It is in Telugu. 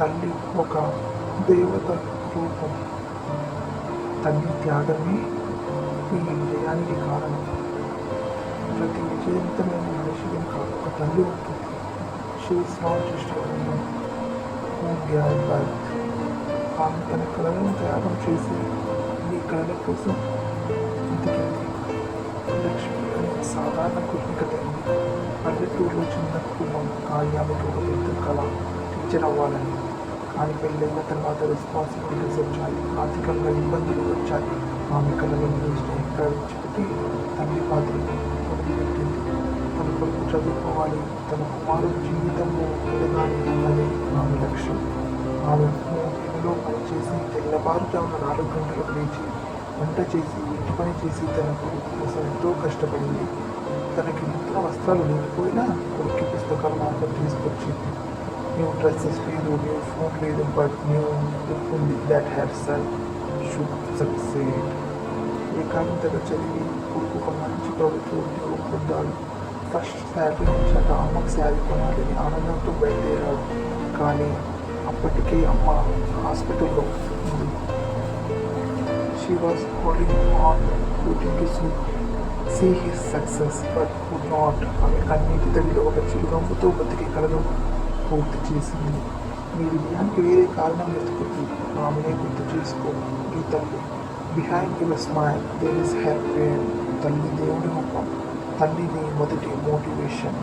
తల్లి ఒక దేవత రూపం. తల్లి త్యాగమే ఈ విజయానికి కారణం. ప్రతి విజయవంతమైన మనిషిని కాదు ఒక తల్లి ఉంటుంది. షీఈస్ నాట్ జస్ట్ ఆమె తన కళలను త్యాగం చేసి ఈ కళల కోసం లక్ష్మి అనే సాధారణ కుటుంబ పల్లెటూరులో చిన్న కుటుంబం కానీ ఒక పెద్ద కళ టీచర్ అవ్వాలని ఆమె పెళ్ళైన తర్వాత రెస్పాన్సిబిలిటీస్ వచ్చాయి ఆర్థికంగా ఇబ్బందులు వచ్చాయి. ఆమె కళలను ప్రవేశపెట్టి తల్లి పాత్ర మొదలుపెట్టింది తన కొడుకు చదువుకోవాలి తన కుమారుడు జీవితంలో ఎదగాలి అన్నది ఆమె లక్ష్యం. ఆమె ఇంట్లో పనిచేసి తెల్లవారుజామున నాలుగు గంటలకు లేచి వంట చేసి ఇంటి పని చేసి తన కొడుకు కోసం ఎంతో కష్టపడింది. తనకి నూతన వస్త్రాలు లేకపోయినా కొడుకు పుస్తకాలు మాత్రం తీసుకొచ్చింది. న్యూ డ్రెస్సెస్ లేదు న్యూ ఫోన్ లేదు బట్ న్యూ లుక్ ఉంది that had son should succeed ఏకాంతగా చదివి కొడుకు ఒక మంచి ప్రభుత్వ ఉద్యోగం పొందాడు ఫస్ట్ శాలరీ వచ్చాక అమ్మకు శాలరీ కొనాలని ఆనందంతో బయలుదేరాడు కానీ అప్పటికే అమ్మ హాస్పిటల్లో ఉంది she was holding on hoping to see his success but could not ఆమె కన్నీటి తల్లిలో ఒక చిరునవ్వుతో బతికే కళను పూర్తి చేసింది మీరు విజయానికి వేరే కారణం వెతుకుతూ ఆమెనే గుర్తు చేసుకో ఈ తల్లి behind your smile there is happy తల్లి దేవుడి ముఖం తల్లి నీ మొదటి మోటివేషన్